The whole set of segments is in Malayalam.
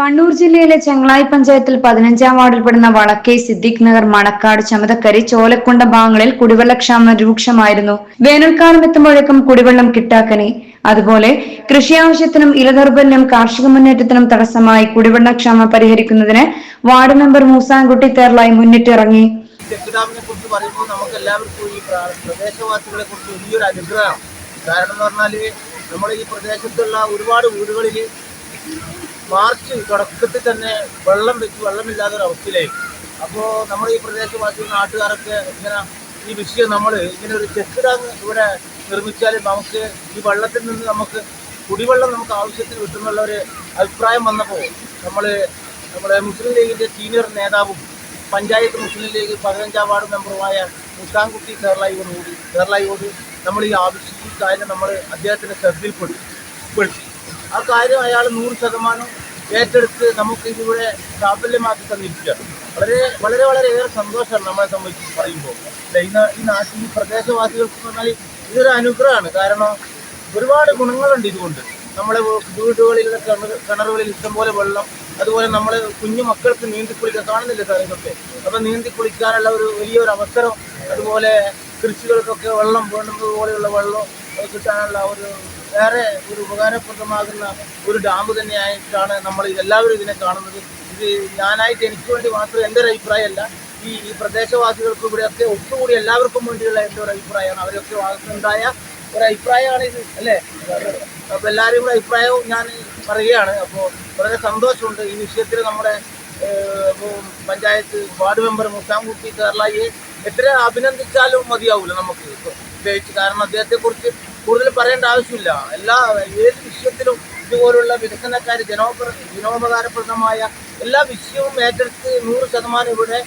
കണ്ണൂർ ജില്ലയിലെ ചെങ്ങളായി പഞ്ചായത്തിൽ പതിനഞ്ചാം വാർഡിൽപ്പെടുന്ന വടക്കേ സിദ്ദിഖ് നഗർ മണക്കാട് ചമതക്കരി ചോലക്കുണ്ട ഭാഗങ്ങളിൽ കുടിവെള്ളക്ഷാമം രൂക്ഷമായിരുന്നു. വേനൽക്കാലം എത്തുമ്പോഴേക്കും കുടിവെള്ളം കിട്ടാക്കനെ. അതുപോലെ കൃഷി ആവശ്യത്തിനും ഇലദൗർബല്യം കാർഷിക മുന്നേറ്റത്തിനും തടസ്സമായി കുടിവെള്ളക്ഷാമം പരിഹരിക്കുന്നതിന് വാർഡ് മെമ്പർ മൂസാൻകുട്ടി തേർലായി മുന്നിട്ടിറങ്ങി. കുറിച്ച് പറയുമ്പോൾ കുറിച്ച് കാരണം എന്ന് പറഞ്ഞാൽ നമ്മൾ ഈ പ്രദേശത്തുള്ള ഒരുപാട് വീടുകളിൽ മാർച്ച് തുടക്കത്തിൽ തന്നെ വെള്ളം വെച്ച് വെള്ളമില്ലാത്ത ഒരു അവസ്ഥയിലായി അപ്പോൾ നമ്മൾ ഈ പ്രദേശവാസികൾ നാട്ടുകാരൊക്കെ ഇങ്ങനെ ഈ വിഷയം നമ്മൾ ഇങ്ങനെ ഒരു ചെക്ക് ഡാം ഇവിടെ നിർമ്മിച്ചാൽ നമുക്ക് ഈ വെള്ളത്തിൽ നിന്ന് നമുക്ക് കുടിവെള്ളം നമുക്ക് ആവശ്യത്തിന് കിട്ടുന്നുള്ള ഒരു അഭിപ്രായം വന്നപ്പോൾ നമ്മൾ നമ്മുടെ മുസ്ലിം ലീഗിന്റെ സീനിയർ നേതാവും പഞ്ചായത്ത് മുസ്ലിം ലീഗ് പതിനഞ്ചാം വാർഡ് മെമ്പറുമായ മുസാൻകുട്ടി കേരളയോട് കൂടി കേരളയോട് നമ്മൾ ഈ ആവശ്യം ഈ കാര്യം നമ്മൾ അദ്ദേഹത്തിന്റെ ശ്രദ്ധയിൽപ്പെടുത്തി. പെടുത്തി ആ കാര്യം അയാൾ നൂറ് ശതമാനം ഏറ്റെടുത്ത് നമുക്ക് ഇതിവിടെ പ്രാബല്യമാക്കി തന്നിരിക്കുകയാണ് വളരെ വളരെ വളരെ ഏറെ സന്തോഷമാണ് നമ്മളെ സംബന്ധിച്ച് പറയുമ്പോൾ. അല്ല, ഇന്ന് ഈ നാട്ടിൽ ഈ പ്രദേശവാസികൾക്ക് പറഞ്ഞാൽ ഇതൊരു അനുഗ്രഹമാണ്. കാരണം ഒരുപാട് ഗുണങ്ങളുണ്ട് ഇതുകൊണ്ട്. നമ്മുടെ വീടുകളിൽ കിണർ കിണറുകളിൽ ഇഷ്ടംപോലെ വെള്ളം അതുപോലെ നമ്മൾ കുഞ്ഞു മക്കൾക്ക് നീന്തി കുളിക്കാൻ കാണുന്നില്ല സാർ ഇതൊക്കെ? അപ്പം നീന്തി കുളിക്കാനുള്ള ഒരു വലിയൊരു അവസരം അതുപോലെ കൃഷികൾക്കൊക്കെ വെള്ളം വേണ്ടുന്നത് പോലെയുള്ള വെള്ളം കിട്ടാനുള്ള ഒരു വേറെ ഒരു ഉപകാരപ്രദമാകുന്ന ഒരു ഡാം തന്നെയായിട്ടാണ് നമ്മൾ എല്ലാവരും ഇതിനെ കാണുന്നത്. ഇത് ഞാനായിട്ട് എനിക്ക് വേണ്ടി മാത്രം എന്റെ ഒരു അഭിപ്രായമല്ല. ഈ ഈ പ്രദേശവാസികൾക്ക് ഇവിടെയൊക്കെ ഒത്തുകൂടി എല്ലാവർക്കും വേണ്ടിയുള്ള എന്റെ ഒരു അഭിപ്രായമാണ്. അവരൊക്കെ ഉണ്ടായ ഒരു അഭിപ്രായമാണ് ഇത് അല്ലേ? അപ്പോൾ എല്ലാവരും കൂടെ അഭിപ്രായവും ഞാൻ പറയുകയാണ്. അപ്പോൾ വളരെ സന്തോഷമുണ്ട് ഈ വിഷയത്തിൽ നമ്മുടെ പഞ്ചായത്ത് വാർഡ് മെമ്പർ മുസാംകുട്ടി കേരളയെ എത്ര അഭിനന്ദിച്ചാലും മതിയാവില്ല നമുക്ക്. പ്രത്യേകിച്ച് കാരണം അദ്ദേഹത്തെക്കുറിച്ച് കൂടുതൽ പറയേണ്ട ആവശ്യമില്ല. എല്ലാ ഏത് വിഷയത്തിലും ഇതുപോലുള്ള വികസനക്കാർ ജനോപ ജനോപകാരപ്രദമായ എല്ലാ വിഷയവും ഏറ്റെടുത്ത് നൂറ് ശതമാനം ഇവിടെ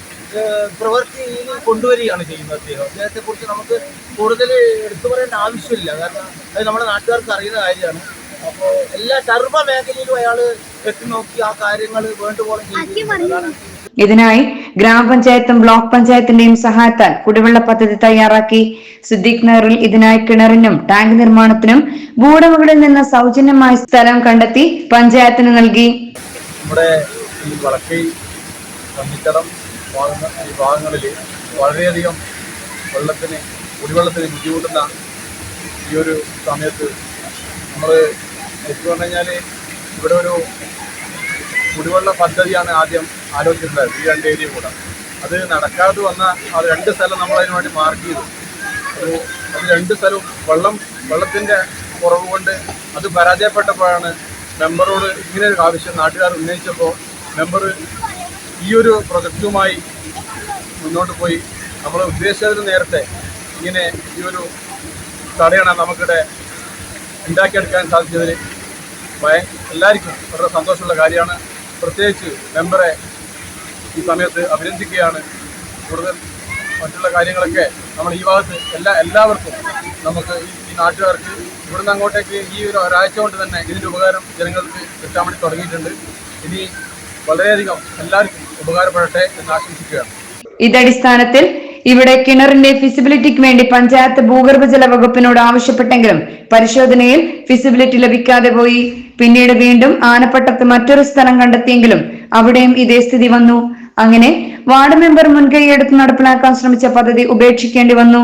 പ്രവൃത്തിയിൽ കൊണ്ടുവരികയാണ് ചെയ്യുന്നത് അദ്ദേഹം. അദ്ദേഹത്തെക്കുറിച്ച് നമുക്ക് കൂടുതൽ എടുത്തു പറയേണ്ട ആവശ്യമില്ല. കാരണം അത് നമ്മുടെ നാട്ടുകാർക്ക് അറിയുന്ന കാര്യമാണ്. അപ്പോൾ എല്ലാ സർവ മേഖലയിലും അയാൾ എത്തി നോക്കി ആ കാര്യങ്ങൾ വേണ്ടുപോലെ അതാണ് ഇതിനായി ഗ്രാമപഞ്ചായത്തും ബ്ലോക്ക് പഞ്ചായത്തിന്റെയും സഹായത്താൽ കുടിവെള്ള പദ്ധതി തയ്യാറാക്കി. സിദ്ദിഖ് നഗറിൽ ഇതിനായി കിണറിനും ടാങ്ക് നിർമ്മാണത്തിനും ഭൂടമകളിൽ നിന്ന് സൗജന്യമായി സ്ഥലം കണ്ടെത്തി പഞ്ചായത്തിന് നൽകി. നമ്മുടെ ഈ വളക്കൈ ഭാഗങ്ങൾ ഈ ഭാഗങ്ങളിൽ വളരെയധികം വെള്ളത്തിന് കുടിവെള്ളത്തിന് ബുദ്ധിമുട്ടുന്ന ഈ ഒരു സമയത്ത് നമ്മൾ ശരിക്കും കഴിഞ്ഞാൽ ഇവിടെ ഒരു കുടിവെള്ള പദ്ധതിയാണ് ആദ്യം ആലോചിച്ചിട്ടുണ്ടായത് ഈ രണ്ട് ഏരിയ കൂടെ. അത് നടക്കാതെ വന്ന ആ രണ്ട് സ്ഥലം നമ്മൾ അതിന് വേണ്ടി മാർക്ക് ചെയ്തു. അത് രണ്ട് സ്ഥലവും വെള്ളം വെള്ളത്തിന്റെ കുറവ് കൊണ്ട് അത് പരാജയപ്പെട്ടപ്പോഴാണ് മെമ്പറോട് ഇങ്ങനെ ഒരു ആവശ്യം നാട്ടുകാർ ഉന്നയിച്ചപ്പോൾ മെമ്പർ ഈ ഒരു പ്രൊജക്റ്റുമായി മുന്നോട്ട് പോയി. നമ്മൾ ഉദ്ദേശിച്ചതിന് നേരത്തെ ഇങ്ങനെ ഈ ഒരു തടയണം നമുക്കിടെ ഉണ്ടാക്കിയെടുക്കാൻ സാധിച്ചതിൽ എല്ലാവർക്കും വളരെ സന്തോഷമുള്ള കാര്യമാണ്. പ്രത്യേകിച്ച് മെമ്പറെ ഈ സമയത്ത് അഭിനന്ദിക്കുകയാണ്. കൂടുതൽ മറ്റുള്ള കാര്യങ്ങളൊക്കെ നമ്മൾ ഈ ഭാഗത്ത് എല്ലാ എല്ലാവർക്കും നമുക്ക് ഈ നാട്ടുകാർക്ക് ഇവിടുന്ന് അങ്ങോട്ടേക്ക് ഈ ഒരു ഒരാഴ്ച കൊണ്ട് തന്നെ ഇതിന്റെ ഉപകാരം ജനങ്ങൾക്ക് കിട്ടാൻ വേണ്ടി തുടങ്ങിയിട്ടുണ്ട്. ഇനി വളരെയധികം എല്ലാവർക്കും ഉപകാരപ്പെടട്ടെ എന്ന് ആശംസിക്കുകയാണ്. ഇതടിസ്ഥാനത്തിൽ ഇവിടെ കിണറിന്റെ ഫിസിബിലിറ്റിക്ക് വേണ്ടി പഞ്ചായത്ത് ഭൂഗർഭജല വകുപ്പിനോട് ആവശ്യപ്പെട്ടെങ്കിലും പരിശോധനയിൽ ഫിസിബിലിറ്റി ലഭിക്കാതെ പോയി. പിന്നീട് വീണ്ടും ആനപ്പട്ടത്ത് മറ്റൊരു സ്ഥലം കണ്ടെത്തിയെങ്കിലും അവിടെയും ഇതേ സ്ഥിതി വന്നു. അങ്ങനെ വാർഡ് മെമ്പർ മുൻകൈയെടുത്ത് നടപ്പിലാക്കാൻ ശ്രമിച്ച പദ്ധതി ഉപേക്ഷിക്കേണ്ടി വന്നു.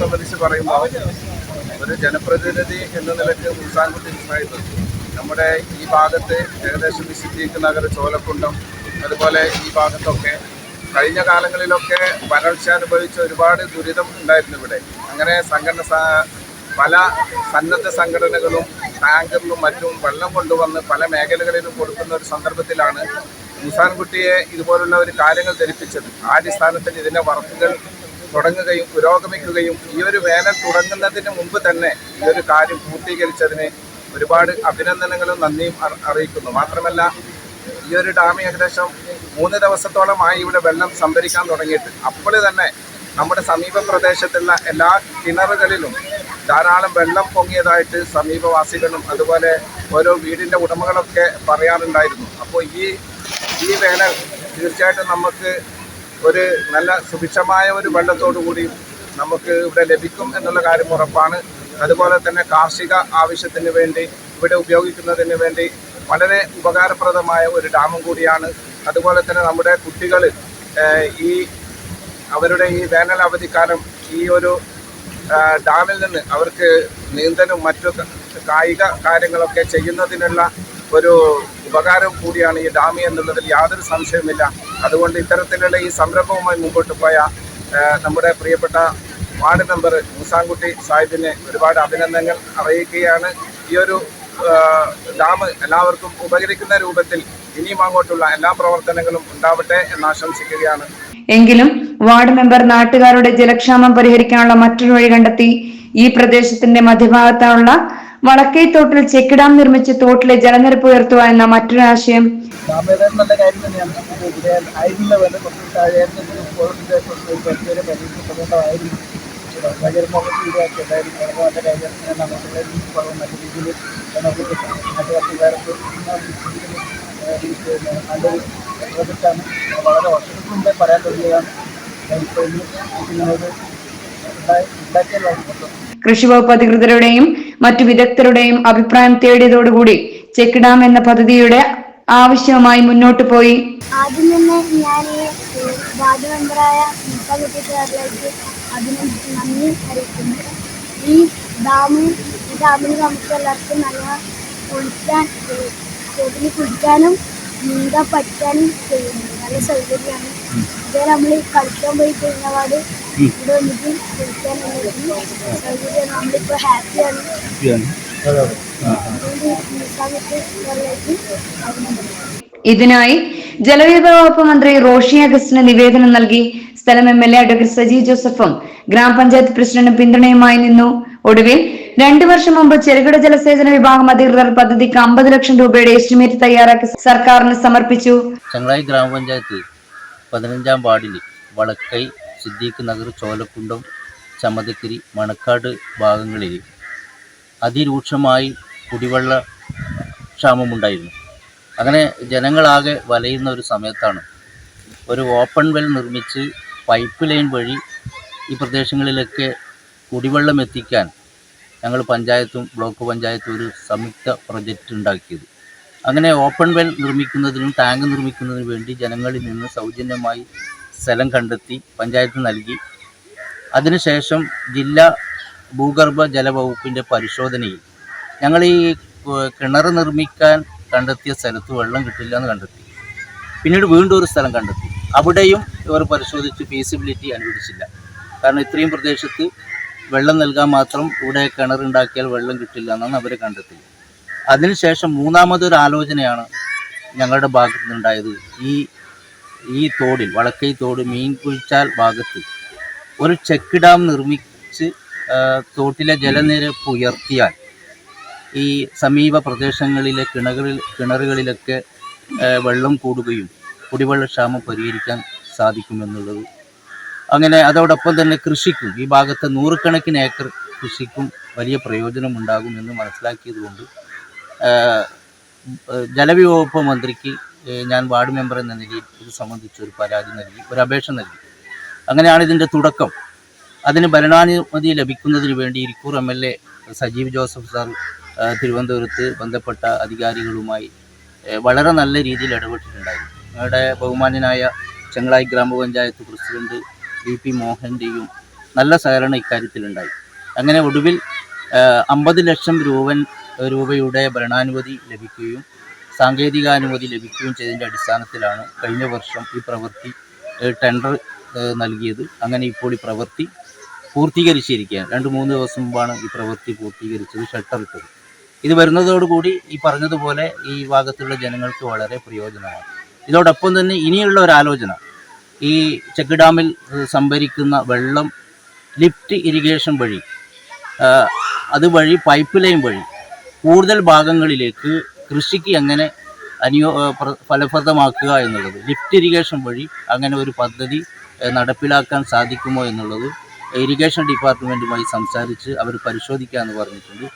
സംബന്ധിച്ച് പറയുമ്പോൾ ഒരു ജനപ്രതിനിധി എന്ന നിലയ്ക്ക് നമ്മുടെ ഈ ഭാഗത്ത് ഏകദേശം ഈ സിദ്ദീഖ് നഗർ ചോലക്കുണ്ടം അതുപോലെ ഈ ഭാഗത്തൊക്കെ കഴിഞ്ഞ കാലങ്ങളിലൊക്കെ വരൾച്ച അനുഭവിച്ച ഒരുപാട് ദുരിതം ഉണ്ടായിരുന്നു ഇവിടെ. അങ്ങനെ സംഘടന പല സന്നദ്ധ സംഘടനകളും ടാങ്കറിലും മറ്റും വെള്ളം കൊണ്ടുവന്ന് പല മേഖലകളിലും കൊടുക്കുന്ന ഒരു സന്ദർഭത്തിലാണ് മുസാൻകുട്ടിയെ ഇതുപോലുള്ള ഒരു കാര്യങ്ങൾ ധരിപ്പിച്ചത് ആ അടിസ്ഥാനത്തിൽ ഇതിന്റെ വർക്കുകൾ തുടങ്ങുകയും പുരോഗമിക്കുകയും ഈ ഒരു വേനൽ തുടങ്ങുന്നതിന് മുമ്പ് തന്നെ ഈ ഒരു കാര്യം പൂർത്തീകരിച്ചതിന് ഒരുപാട് അഭിനന്ദനങ്ങളും നന്ദിയും അറിയിക്കുന്നു. മാത്രമല്ല ഈ ഒരു ഡാം ഏകദേശം മൂന്ന് ദിവസത്തോളമായി ഇവിടെ വെള്ളം സംഭരിക്കാൻ തുടങ്ങിയിട്ട് അപ്പോൾ തന്നെ നമ്മുടെ സമീപ പ്രദേശത്തുള്ള എല്ലാ കിണറുകളിലും ധാരാളം വെള്ളം പൊങ്ങിയതായിട്ട് സമീപവാസികളും അതുപോലെ ഓരോ വീടിന്റെ ഉടമകളൊക്കെ പറയാറുണ്ടായിരുന്നു. അപ്പോൾ ഈ ഈ വേനൽ തീർച്ചയായിട്ടും നമുക്ക് ഒരു നല്ല സുഭിക്ഷമായ ഒരു വെള്ളത്തോടു കൂടി നമുക്ക് ഇവിടെ ലഭിക്കും എന്നുള്ള കാര്യം ഉറപ്പാണ്. അതുപോലെ തന്നെ കാർഷിക ആവശ്യത്തിന് വേണ്ടി ഇവിടെ ഉപയോഗിക്കുന്നതിന് വേണ്ടി വളരെ ഉപകാരപ്രദമായ ഒരു ഡാമും കൂടിയാണ്. അതുപോലെ തന്നെ നമ്മുടെ കുട്ടികൾ ഈ അവരുടെ ഈ വേനൽ അവധിക്കാലം ഈ ഒരു ഡാമിൽ നിന്ന് അവർക്ക് നീന്തലും മറ്റു കായിക കാര്യങ്ങളൊക്കെ ചെയ്യുന്നതിനുള്ള ഒരു ഉപകാരം കൂടിയാണ് ഈ ഡാം എന്നുള്ളതിൽ യാതൊരു സംശയവുമില്ല. അതുകൊണ്ട് ഇത്തരത്തിലുള്ള ഈ സംരംഭവുമായി മുമ്പോട്ട് പോയ നമ്മുടെ പ്രിയപ്പെട്ട വാർഡ് മെമ്പർ മൂസാൻകുട്ടി സാഹിബിന് ഒരുപാട് അഭിനന്ദനങ്ങൾ അറിയിക്കുകയാണ്. ഈ ഒരു ഡാം എല്ലാവർക്കും ഉപകരിക്കുന്ന രൂപത്തിൽ ഇനിയും അങ്ങോട്ടുള്ള എല്ലാ പ്രവർത്തനങ്ങളും ഉണ്ടാവട്ടെ എന്ന് ആശംസിക്കുകയാണ്. എങ്കിലും വാർഡ് മെമ്പർ നാട്ടുകാരുടെ ജലക്ഷാമം പരിഹരിക്കാനുള്ള മറ്റൊരു വഴി കണ്ടെത്തി ഈ പ്രദേശത്തിന്റെ മധ്യഭാഗത്തുള്ള വളക്കൈ തോട്ടിൽ ചെക്ക് ഡാം നിർമ്മിച്ച് തോട്ടിലെ ജലനിരപ്പ് ഉയർത്തുക എന്ന മറ്റൊരു ആശയം. വളരെ വർഷങ്ങൾക്ക് മുമ്പേ പറയാൻ തുടങ്ങിയതാണ്. ഇപ്പോൾ ഇനി ഇങ്ങനൊരു ഉണ്ടായി ഉണ്ടാക്കിയല്ലോ മൊത്തം. കൃഷി വകുപ്പ് അധികൃതരുടെയും മറ്റു വിദഗ്ധരുടെയും അഭിപ്രായം തേടിയതോടുകൂടി ചെക്ക് ഡാം എന്ന പദ്ധതിയുടെ ആവശ്യവുമായി മുന്നോട്ട് പോയി. ആദ്യം തന്നെ ഞാൻ വാർഡ് മെമ്പറായ മുത്ത കുട്ടിക്കാരിലേക്ക് അതിന് നന്ദി അറിയിക്കുന്നു. ഈ ഡാം ഈ നമുക്ക് എല്ലാവർക്കും നല്ല കുളിക്കാൻ തോട്ടിൽ കുളിക്കാനും നീന്താൻ പഠിക്കാനും ചെയ്യുന്നു നല്ല സൗകര്യമാണ്. ഇതേ നമ്മൾ കളിക്കാൻ പോയി കഴിഞ്ഞപാട് ഇവിടെ വന്നിട്ട് നമ്മളിപ്പോൾ ഹാപ്പിയാണ് ഇതിനായി ജലവിഭവ വകുപ്പ് മന്ത്രി റോഷി അഗസ്റ്റിന് നിവേദനം നൽകി സ്ഥലം M L A advocate Saji ജോസഫും ഗ്രാമപഞ്ചായത്ത് പ്രസിഡന്റും പിന്തുണയുമായി നിന്നു. ഒടുവിൽ രണ്ടു വർഷം മുമ്പ് ചെറുകിട ജലസേചന വിഭാഗം അധികൃതർ പദ്ധതിക്ക് അമ്പത് ലക്ഷം രൂപയുടെ എസ്റ്റിമേറ്റ് തയ്യാറാക്കി സർക്കാരിന് സമർപ്പിച്ചു. ചങ്ങളായി ഗ്രാമപഞ്ചായത്ത് പതിനഞ്ചാം വാർഡിൽ വളക്കൈ സിദ്ദീഖ് നഗർ ചോലക്കുണ്ടം ചമ്മതക്കിരി മണക്കാട് ഭാഗങ്ങളിൽ അതിരൂക്ഷമായി കുടിവെള്ള ക്ഷാമമുണ്ടായിരുന്നു. അങ്ങനെ ജനങ്ങളാകെ വലയുന്ന ഒരു സമയത്താണ് ഒരു ഓപ്പൺ വെൽ നിർമ്മിച്ച് പൈപ്പ് ലൈൻ വഴി ഈ പ്രദേശങ്ങളിലൊക്കെ കുടിവെള്ളം എത്തിക്കാൻ ഞങ്ങൾ പഞ്ചായത്തും ബ്ലോക്ക് പഞ്ചായത്തും ഒരു സംയുക്ത പ്രൊജക്റ്റ് ഉണ്ടാക്കിയത്. അങ്ങനെ ഓപ്പൺ വെൽ നിർമ്മിക്കുന്നതിനും ടാങ്ക് നിർമ്മിക്കുന്നതിനും വേണ്ടി ജനങ്ങളിൽ നിന്ന് സൗജന്യമായി സ്ഥലം കണ്ടെത്തി പഞ്ചായത്ത് നൽകി. അതിനുശേഷം ജില്ലാ ഭൂഗർഭ ജലവകുപ്പിന്റെ പരിശോധനയിൽ ഞങ്ങൾ ഈ കിണർ നിർമ്മിക്കാൻ കണ്ടെത്തിയ സ്ഥലത്ത് വെള്ളം കിട്ടില്ല എന്ന് കണ്ടെത്തി. പിന്നീട് വീണ്ടും ഒരു സ്ഥലം കണ്ടെത്തി. അവിടെയും ഇവർ പരിശോധിച്ച് ഫീസിബിലിറ്റി അനുവദിച്ചില്ല. കാരണം ഇത്രയും പ്രദേശത്ത് വെള്ളം നൽകാൻ മാത്രം ഇവിടെ കിണറുണ്ടാക്കിയാൽ വെള്ളം കിട്ടില്ല എന്നാണ് അവർ കണ്ടെത്തി അതിനുശേഷം മൂന്നാമതൊരു ആലോചനയാണ് ഞങ്ങളുടെ ഭാഗത്തുനിന്നുണ്ടായത്. ഈ ഈ തോടിൽ വടക്കൈ തോട് മീൻ കുഴിച്ചാൽ ഭാഗത്ത് ഒരു ചെക്ക് ഡാം നിർമ്മിച്ച് തോട്ടിലെ ജലനിരപ്പ് ഉയർത്തിയാൽ ഈ സമീപ പ്രദേശങ്ങളിലെ കിണറുകളിൽ കിണറുകളിലൊക്കെ വെള്ളം കൂടുകയും കുടിവെള്ളക്ഷാമം പരിഹരിക്കാൻ സാധിക്കുമെന്നുള്ളത്. അങ്ങനെ അതോടൊപ്പം തന്നെ കൃഷിക്കും ഈ ഭാഗത്ത് നൂറുകണക്കിന് ഏക്കർ കൃഷിക്കും വലിയ പ്രയോജനമുണ്ടാകുമെന്ന് മനസ്സിലാക്കിയതുകൊണ്ട് ജലവിഭവ മന്ത്രിക്ക് ഞാൻ വാർഡ് മെമ്പർ എന്ന നിലയിൽ ഇത് സംബന്ധിച്ച് ഒരു പരാതി നൽകി ഒരു അപേക്ഷ നൽകി. അങ്ങനെയാണ് ഇതിന്റെ തുടക്കം. അതിന് ഭരണാനുമതി ലഭിക്കുന്നതിന് വേണ്ടി Irikkur M L A Sajeev Joseph sir തിരുവനന്തപുരത്ത് ബന്ധപ്പെട്ട അധികാരികളുമായി വളരെ നല്ല രീതിയിൽ ഇടപെട്ടിട്ടുണ്ടായിരുന്നു. ഞങ്ങളുടെ ബഹുമാന്യനായ ചെങ്ങളായി ഗ്രാമപഞ്ചായത്ത് പ്രസിഡന്റ് വി പി മോഹന്റെയും നല്ല സഹകരണം ഇക്കാര്യത്തിലുണ്ടായി. അങ്ങനെ ഒടുവിൽ അമ്പത് ലക്ഷം രൂപ രൂപയുടെ ഭരണാനുമതി ലഭിക്കുകയും സാങ്കേതികാനുമതി ലഭിക്കുകയും ചെയ്തതിന്റെ അടിസ്ഥാനത്തിലാണ് കഴിഞ്ഞ വർഷം ഈ പ്രവൃത്തി ടെൻഡർ നൽകിയത്. അങ്ങനെ ഇപ്പോൾ ഈ പ്രവൃത്തി പൂർത്തീകരിച്ചിരിക്കുകയാണ്. രണ്ട് മൂന്ന് ദിവസം മുമ്പാണ് ഈ പ്രവൃത്തി പൂർത്തീകരിച്ചത് ഷട്ടർ ഇട്ടത്. ഇത് വരുന്നതോടുകൂടി ഈ പറഞ്ഞതുപോലെ ഈ ഭാഗത്തുള്ള ജനങ്ങൾക്ക് വളരെ പ്രയോജനമാണ്. ഇതോടൊപ്പം തന്നെ ഇനിയുള്ള ഒരു ആലോചന. ഈ ചെക്ക് ഡാമിൽ സംഭരിക്കുന്ന വെള്ളം ലിഫ്റ്റ് ഇറിഗേഷൻ വഴി അതുവഴി പൈപ്പ് ലൈൻ വഴി കൂടുതൽ ഭാഗങ്ങളിലേക്ക് കൃഷിക്ക് എങ്ങനെ അനുയോ ഫലപ്രദമാക്കുക എന്നുള്ളത് ലിഫ്റ്റ് ഇറിഗേഷൻ വഴി അങ്ങനെ ഒരു പദ്ധതി നടപ്പിലാക്കാൻ സാധിക്കുമോ എന്നുള്ളത് ഇറിഗേഷൻ ഡിപ്പാർട്ട്മെന്റുമായി സംസാരിച്ച് അവർ പരിശോധിക്കാമെന്ന് പറഞ്ഞിട്ടുണ്ട്.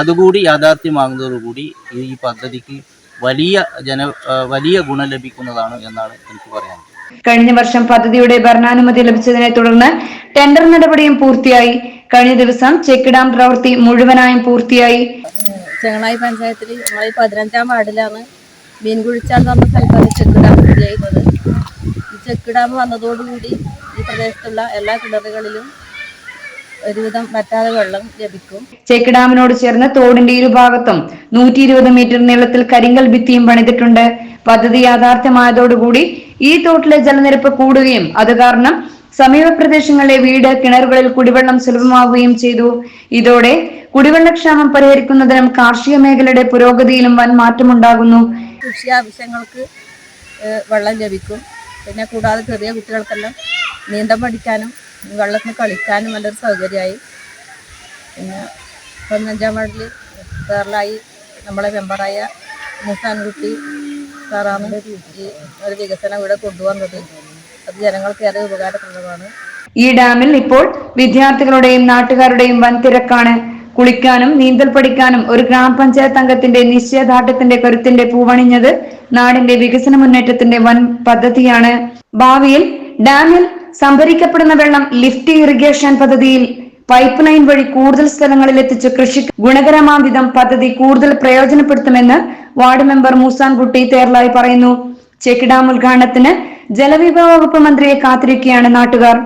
അതുകൂടി യാഥാർത്ഥ്യമാകുന്നതോടുകൂടി ഈ പദ്ധതിക്ക് വലിയ ജന വലിയ ഗുണം ലഭിക്കുന്നതാണ് എന്നാണ് എനിക്ക് പറയാനുള്ളത് കഴിഞ്ഞ വർഷം പദ്ധതിയുടെ ഭരണാനുമതി ലഭിച്ചതിനെ തുടർന്ന് ടെൻഡർ നടപടിയും പൂർത്തിയായി. കഴിഞ്ഞ ദിവസം ചെക്ക് ഡാം പ്രവൃത്തി മുഴുവനായും പൂർത്തിയായി. വർഷങ്ങളായി പഞ്ചായത്തിൽ ഞങ്ങൾ പതിനഞ്ചാം വാർഡിലാണ് മീൻ കുഴിച്ചാൽ എന്ന് പറഞ്ഞ സ്ഥലത്താണ് ചെക്ക് ഡാം സ്ഥിതി ചെയ്യുന്നത്. ഈ ചെക്ക് ഡാം വന്നതോടുകൂടി ഈ പ്രദേശത്തുള്ള എല്ലാ കിണറുകളിലും ഒരുവിധം വറ്റാതെ വെള്ളം ലഭിക്കും. ചെക്ക് ഡാമിനോട് ചേർന്ന് തോടിന്റെ ഇരുഭാഗത്തും നൂറ്റി ഇരുപത് മീറ്റർ നീളത്തിൽ കരിങ്കൽ ഭിത്തിയും പണിതിട്ടുണ്ട്. പദ്ധതി യാഥാർത്ഥ്യമായതോടുകൂടി ഈ തോട്ടിലെ ജലനിരപ്പ് കൂടുകയും അത് കാരണം സമീപ പ്രദേശങ്ങളിലെ വീട് കിണറുകളിൽ കുടിവെള്ളം സുലഭമാവുകയും ചെയ്തു. ഇതോടെ കുടിവെള്ളക്ഷാമം പരിഹരിക്കുന്നതിനും കാർഷിക മേഖലയുടെ പുരോഗതിയിലും വൻ മാറ്റമുണ്ടാകുന്നു. കൃഷി ആവശ്യങ്ങൾക്ക് വെള്ളം ലഭിക്കും. പിന്നെ കൂടാതെ ചെറിയ കുട്ടികൾക്കെല്ലാം നീന്തം പഠിക്കാനും വെള്ളത്തിൽ കളിക്കാനും നല്ലൊരു സൗകര്യമായി. പിന്നെ പതിനഞ്ചാം വാർഡിൽ കേരളായി നമ്മളെ മെമ്പറായ മുസാൻകുട്ടി സാറാണ് ഈ ഒരു വികസനം ഇവിടെ കൊണ്ടുവന്നത്. അത് ജനങ്ങൾക്ക് ഏറെ ഉപകാരപ്രദമാണ്. ഈ ഡാമിൽ ഇപ്പോൾ വിദ്യാർത്ഥികളുടെയും നാട്ടുകാരുടെയും വൻ തിരക്കാണ് കുളിക്കാനും നീന്തൽ പഠിക്കാനും ഒരു ഗ്രാമപഞ്ചായത്ത് അംഗത്തിന്റെ നിശ്ചയദാർഢ്യത്തിന്റെ കരുത്തിന്റെ പൂവണിഞ്ഞത് നാടിന്റെ വികസന മുന്നേറ്റത്തിന്റെ വൻ പദ്ധതിയാണ്. ഭാവിയിൽ ഡാമിൽ സംഭരിക്കപ്പെടുന്ന വെള്ളം ലിഫ്റ്റ് ഇറിഗേഷൻ പദ്ധതിയിൽ പൈപ്പ് ലൈൻ വഴി കൂടുതൽ സ്ഥലങ്ങളിൽ എത്തിച്ച് കൃഷി ഗുണകരമാം വിധം പദ്ധതി കൂടുതൽ പ്രയോജനപ്പെടുത്തുമെന്ന് വാർഡ് മെമ്പർ മൂസാൻകുട്ടി തേർലായി പറയുന്നു. ചെക്ക് ഡാം ഉദ്ഘാടനത്തിന് ജലവിഭവ വകുപ്പ് മന്ത്രിയെ കാത്തിരിക്കുകയാണ് നാട്ടുകാർ.